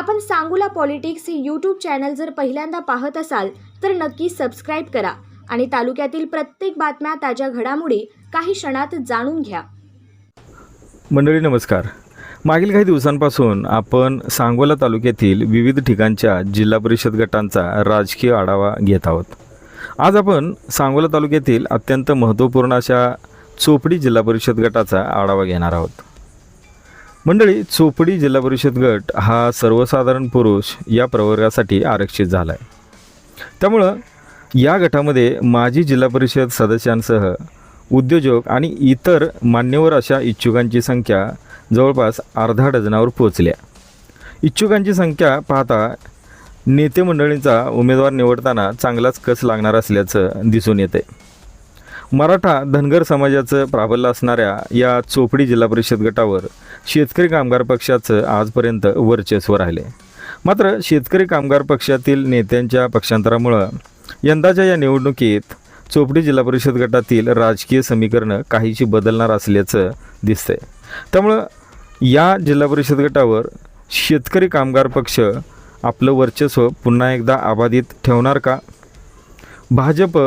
आपण सांगूला पॉलिटिक्स हे YouTube channel जर पहिल्यांदा पाहत असाल तर नक्की सबस्क्राईब करा आणि तालुक्यातील प्रत्येक बातम्या ताज्या घडामोडी काही क्षणात जाणून घ्या. मंडळी नमस्कार. मागील काही दिवसांपासून आपण सांगोला तालुक्यातील विविध ठिकाणच्या जिल्हा परिषद गटांचा राजकीय आढावा घेत आहोत. आज आपण सांगोला तालुक्यातील अत्यंत महत्त्वपूर्ण अशा चोपडी जिल्हा परिषद गटाचा आढावा घेणार आहोत. मंडळी चोपडी जिल्हा परिषद गट हा सर्वसाधारण पुरुष या प्रवर्गासाठी आरक्षित झाला आहे त्यामुळं या गटामध्ये माजी जिल्हा परिषद सदस्यांसह उद्योजक आणि इतर मान्यवर अशा इच्छुकांची संख्या जवळपास अर्धा डझनावर पोचल्या इच्छुकांची संख्या पाहता नेते मंडळींचा उमेदवार निवडताना चांगलाच कस लागणार असल्याचं दिसून येते मराठा धनगर समाजाचं प्राबल्य असणाऱ्या या चोपडी जिल्हा परिषद गटावर शेतकरी कामगार पक्षाचं आजपर्यंत वर्चस्व राहिले. मात्र शेतकरी कामगार पक्षातील नेत्यांच्या पक्षांतरामुळं यंदाच्या या निवडणुकीत चोपडी जिल्हा परिषद गटातील राजकीय समीकरणं काहीशी बदलणार असल्याचं दिसतंय. त्यामुळं या जिल्हा परिषद गटावर शेतकरी कामगार पक्ष आपलं वर्चस्व पुन्हा एकदा अबाधित ठेवणार का? भाजप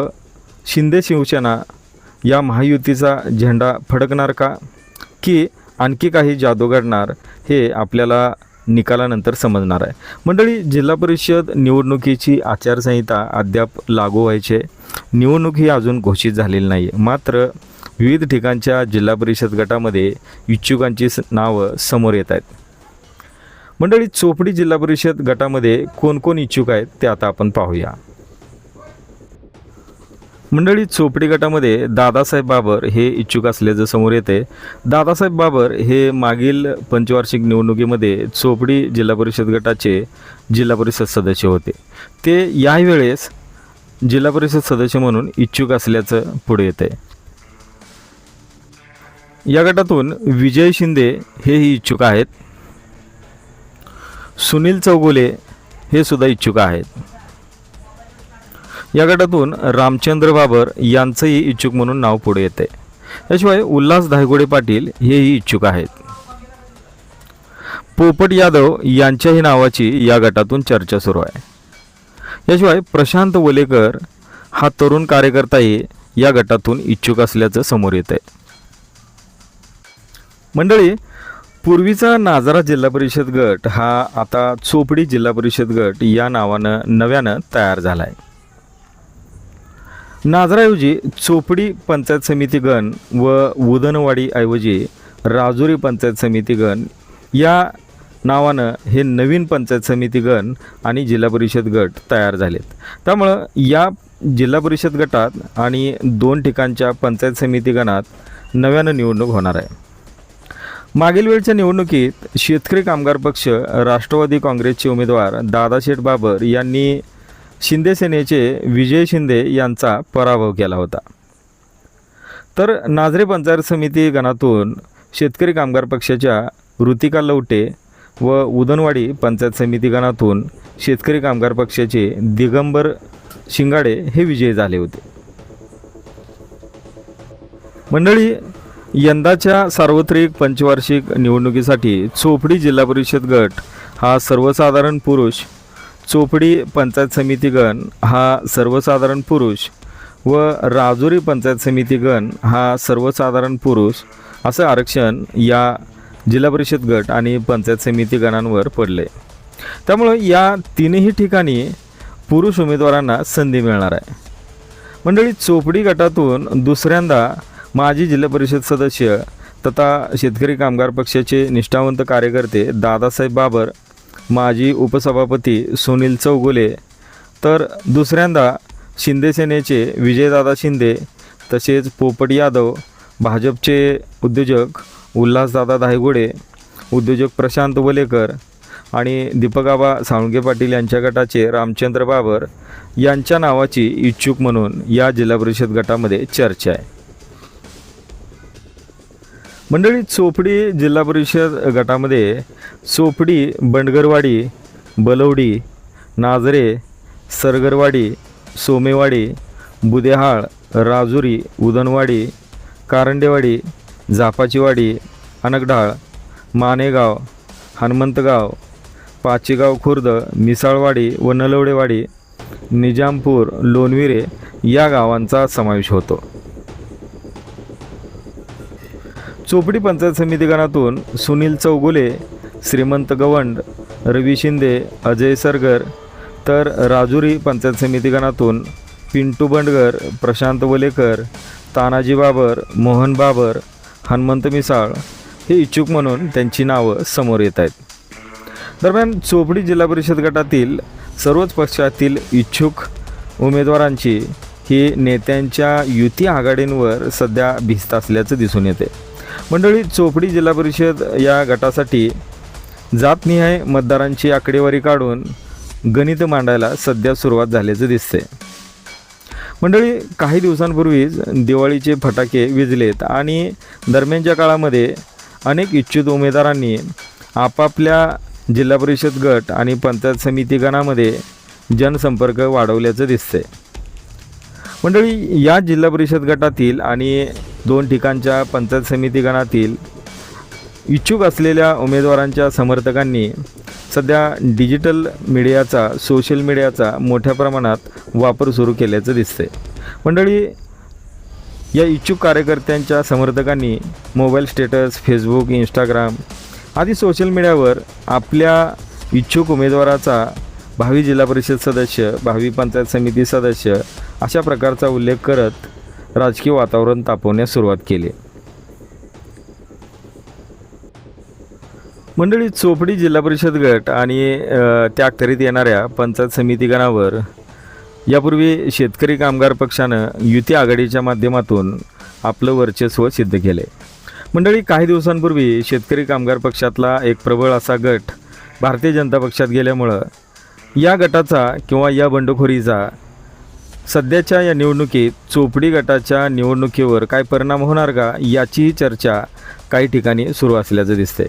शिंदे शिवसेना या महायुतीचा झेंडा फडकणार का? की आणखी काही जादू घडणार हे आपल्याला निकालानंतर समजणार आहे. मंडळी जिल्हा परिषद निवडणुकीची आचारसंहिता अद्याप लागू व्हायचे निवडणूक ही अजून घोषित झालेली नाही मात्र विविध ठिकाणच्या जिल्हा परिषद गटामध्ये इच्छुकांची स- नावं समोर येत आहेत. मंडळी चोपडी जिल्हा परिषद गटामध्ये कोण कोण इच्छुक आहेत ते आता आपण पाहूया. मंडळी चोपडी गटामध्ये दादासाहेब बाबर हे इच्छुक असल्याचं समोर येते दादासाहेब बाबर हे मागील पंचवार्षिक निवडणुकीमध्ये चोपडी जिल्हा परिषद गटाचे जिल्हा परिषद सदस्य होते. ते यावेळेस जिल्हा परिषद सदस्य म्हणून इच्छुक असल्याचं पुढे येते या गटातून विजय शिंदे हेही इच्छुक आहेत. सुनील चौगुले हे सुद्धा इच्छुक आहेत. या गटातून रामचंद्र बाबर यांचंही इच्छुक म्हणून नाव पुढे येते. याशिवाय उल्हास धायगोडे पाटील हेही इच्छुक आहेत. पोपट यादव यांच्याही नावाची या गटातून चर्चा सुरू आहे. याशिवाय प्रशांत वलेकर हा तरुण कार्यकर्ताही या गटातून इच्छुक असल्याचं समोर येत आहे मंडळी पूर्वीचा नाजारा जिल्हा परिषद गट हा आता चोपडी जिल्हा परिषद गट या नावानं नव्यानं तयार झाला आहे नाजराऐवजी चोपडी पंचायत समिती गण व उदनवाडीऐवजी राजुरी पंचायत समिती गण या नावानं हे नवीन पंचायत समिती गण आणि जिल्हा परिषद गट तयार झालेत. त्यामुळं या जिल्हा परिषद गटात आणि दोन ठिकाणच्या पंचायत समिती गणात नव्यानं निवडणूक होणार आहे. मागील वेळच्या निवडणुकीत शेतकरी कामगार पक्ष राष्ट्रवादी काँग्रेसचे उमेदवार दादाशेठ बाबर यांनी शिंदे सेनेचे विजय शिंदे यांचा पराभव केला होता. तर नाझरे पंचायत समिती गणातून शेतकरी कामगार पक्षाच्या ऋतिका लवटे व उदनवाडी पंचायत समिती गणातून शेतकरी कामगार पक्षाचे दिगंबर शिंगाडे हे विजयी झाले होते. मंडळी यंदाच्या सार्वत्रिक पंचवार्षिक निवडणुकीसाठी चोपडी जिल्हा परिषद गट हा सर्वसाधारण पुरुष चोपडी पंचायत समिती गण हा सर्वसाधारण पुरुष व राजुरी पंचायत समिती गण हा सर्वसाधारण पुरुष असं आरक्षण या जिल्हा परिषद गट आणि पंचायत समिती गणांवर पडले. त्यामुळं या तीनही ठिकाणी पुरुष उमेदवारांना संधी मिळणार आहे. मंडळी चोपडी गटातून दुसऱ्यांदा माजी जिल्हा परिषद सदस्य तथा शेतकरी कामगार पक्षाचे निष्ठावंत कार्यकर्ते दादासाहेब बाबर माजी उपसभापती सुनील चौगुले. तर दुसऱ्यांदा शिंदे सेनेचे विजयदादा शिंदे तसेच पोपट यादव भाजपचे उद्योजक उल्हासदादा धायगुडे उद्योजक प्रशांत वलेकर आणि दीपकाबा साळुंगे पाटील यांच्या गटाचे रामचंद्र बाबर यांच्या नावाची इच्छुक म्हणून या जिल्हा परिषद गटामध्ये चर्चा आहे. मंडळी चोपडी जिल्हा परिषद गटामध्ये चोपडी बंडगरवाडी बलवडी नाजरे सरगरवाडी सोमेवाडी बुदेहाळ राजुरी उदनवाडी कारंडेवाडी झापाचीवाडी अनकडाळ मानेगाव हनुमंतगाव पाचेगाव खुर्द मिसाळवाडी व नलवडेवाडी निजामपूर लोणविरे या गावांचा समावेश होतो. चोपडी पंचायत समिती गणातून सुनील चौगुले श्रीमंत गवंड रवी शिंदे अजय सरगर तर राजुरी पंचायत समिती गणातून पिंटू बंडगर प्रशांत वलेकर तानाजी बाबर मोहन बाबर हनुमंत मिसाळ हे इच्छुक म्हणून त्यांची नावं समोर येत आहेत. दरम्यान चोपडी जिल्हा परिषद गटातील सर्वच पक्षातील इच्छुक उमेदवारांची ही नेत्यांच्या युती आघाडींवर सध्या भिस्त असल्याचं दिसून येते. मंडळी चोपडी जिल्हा परिषद या गटासाठी जातनिहाय मतदारांची आकडेवारी काढून गणित मांडायला सध्या सुरुवात झाल्याचं दिसते मंडळी काही दिवसांपूर्वीच दिवाळीचे फटाके विजलेत आणि दरम्यानच्या काळामध्ये अनेक इच्छुक उमेदवारांनी आपापल्या जिल्हा परिषद गट आणि पंचायत समिती गणामध्ये जनसंपर्क वाढवल्याचं दिसते मंडळी या जिल्हा परिषद गटातील आणि दोन ठिकाणच्या पंचायत समिती गणातील इच्छुक असलेल्या उमेदवारांच्या समर्थकांनी सध्या डिजिटल मीडियाचा सोशल मीडियाचा मोठ्या प्रमाणात वापर सुरू केल्याचं दिसते मंडळी या इच्छुक कार्यकर्त्यांच्या समर्थकांनी मोबाईल स्टेटस फेसबुक इंस्टाग्राम आदी सोशल मीडियावर आपल्या इच्छुक उमेदवाराचा भावी जिल्हा परिषद सदस्य भावी पंचायत समिती सदस्य अशा प्रकारचा उल्लेख करत राजकीय वातावरण तापवण्यास सुरुवात केली. मंडळी चोपडी जिल्हा परिषद गट आणि त्या अखत्यारीत येणाऱ्या पंचायत समिती गणावर यापूर्वी शेतकरी कामगार पक्षानं युती आघाडीच्या माध्यमातून आपलं वर्चस्व सिद्ध केले मंडळी काही दिवसांपूर्वी शेतकरी कामगार पक्षातला एक प्रबळ असा गट भारतीय जनता पक्षात गेल्यामुळं या गटाचा किंवा या बंडखोरीचा सध्याच्या या निवडणुकीत चोपडी गटाच्या निवडणुकीवर काय परिणाम होणार का याचीही चर्चा काही ठिकाणी सुरू असल्याचं दिसते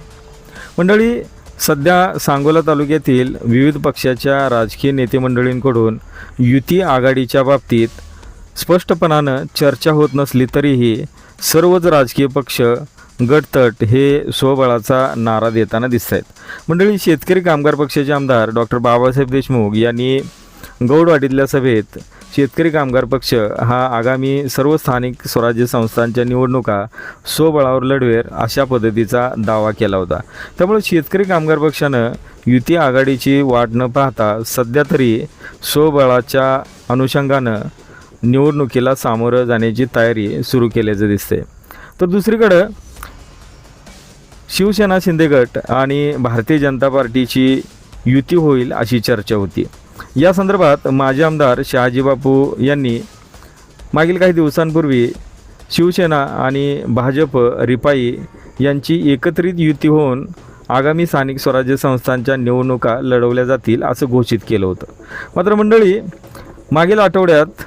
मंडळी सध्या सांगोला तालुक्यातील विविध पक्षाच्या राजकीय नेतेमंडळींकडून युती आघाडीच्या बाबतीत स्पष्टपणानं चर्चा होत नसली तरीही सर्वच राजकीय पक्ष गटतट हे स्वबळाचा नारा देताना दिसत आहेत मंडळी शेतकरी कामगार पक्षाचे आमदार डॉक्टर बाबासाहेब देशमुख यांनी गौडवाडीतल्या सभेत शेतकरी कामगार पक्ष हा आगामी सर्व स्थानिक स्वराज्य संस्थांच्या निवडणुका स्वबळावर लढवेर अशा पद्धतीचा दावा केला होता. त्यामुळे शेतकरी कामगार पक्षानं युती आघाडीची वाट न पाहता सध्या तरी स्वबळाच्या अनुषंगानं निवडणुकीला सामोरं जाण्याची तयारी सुरू केल्याचं दिसते तर दुसरीकडं शिवसेना शिंदे गट आणि भारतीय जनता पार्टीची युती होईल अशी चर्चा होती. या संदर्भात माजी आमदार शहाजी बापू यांनी मागील काही दिवसांपूर्वी शिवसेना आणि भाजप रिपाई यांची एकत्रित युती होऊन आगामी स्थानिक स्वराज्य संस्थांच्या निवडणुका लढवल्या जातील असं घोषित केलं होतं. मात्र मंडळी मागील आठवड्यात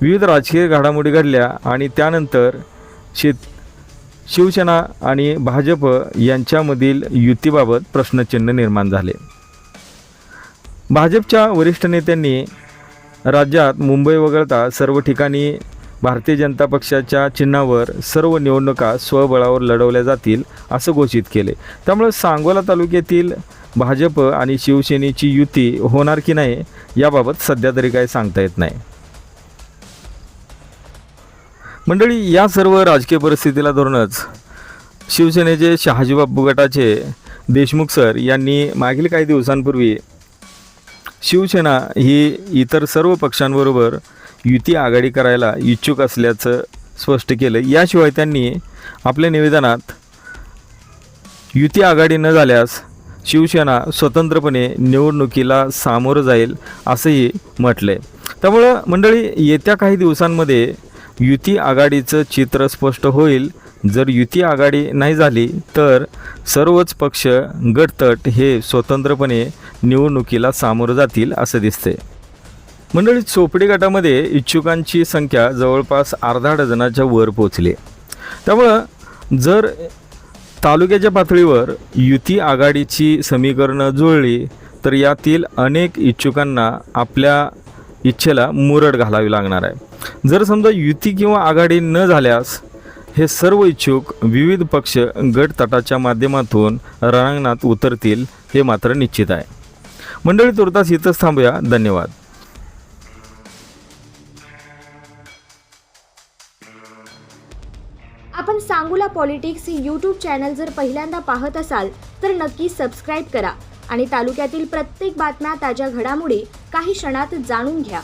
विविध राजकीय घडामोडी घडल्या आणि त्यानंतर शेत शिवसेना आणि भाजप यांच्यामधील युतीबाबत प्रश्नचिन्ह निर्माण झाले. भाजपच्या वरिष्ठ नेत्यांनी राज्यात मुंबई वगळता सर्व ठिकाणी भारतीय जनता पक्षाच्या चिन्हावर सर्व निवडणुका स्वबळावर लढवल्या जातील असं घोषित केले. त्यामुळे सांगोला तालुक्यातील भाजप आणि शिवसेनेची युती होणार की नाही याबाबत सध्या तरी काही सांगता येत नाही. मंडळी या सर्व राजकीय परिस्थितीला धरूनच शिवसेनेचे शहाजीबाबू गटाचे देशमुख सर यांनी मागील काही दिवसांपूर्वी शिवसेना ही इतर सर्व पक्षांबरोबर युती आघाडी करायला इच्छुक असल्याचं स्पष्ट केलं. याशिवाय त्यांनी आपल्या निवेदनात युती आघाडी न झाल्यास शिवसेना स्वतंत्रपणे निवडणुकीला सामोरं जाईल असंही म्हटलंय. त्यामुळं मंडळी येत्या काही दिवसांमध्ये युती आघाडीचं चित्र स्पष्ट होईल. जर युती आघाडी नाही झाली तर सर्वच पक्ष गटतट हे स्वतंत्रपणे निवडणुकीला सामोरं जातील असं दिसते मंडळी चोपडी गटामध्ये इच्छुकांची संख्या जवळपास अर्धा डझनाच्या वर पोचली त्यामुळं जर तालुक्याच्या पातळीवर युती आघाडीची समीकरणं जुळली तर यातील अनेक इच्छुकांना आपल्या इच्छेला मुरड घालावी लागणार आहे. जर समजा युती किंवा आघाडी न झाल्यास हे सर्व इच्छुक विविध पक्ष गटतटाच्या माध्यमातून रणांगणात उतरतील हे मात्र निश्चित आहे. मंडळी तुर्तास इथंच थांबूया. धन्यवाद. आपण सांगूला पॉलिटिक्स ही यूट्यूब चॅनल जर पहिल्यांदा पाहत असाल तर नक्की सबस्क्राईब करा आणि तालुक्यातील प्रत्येक बातम्या ताज्या घडामोडी काही क्षणात जाणून घ्या.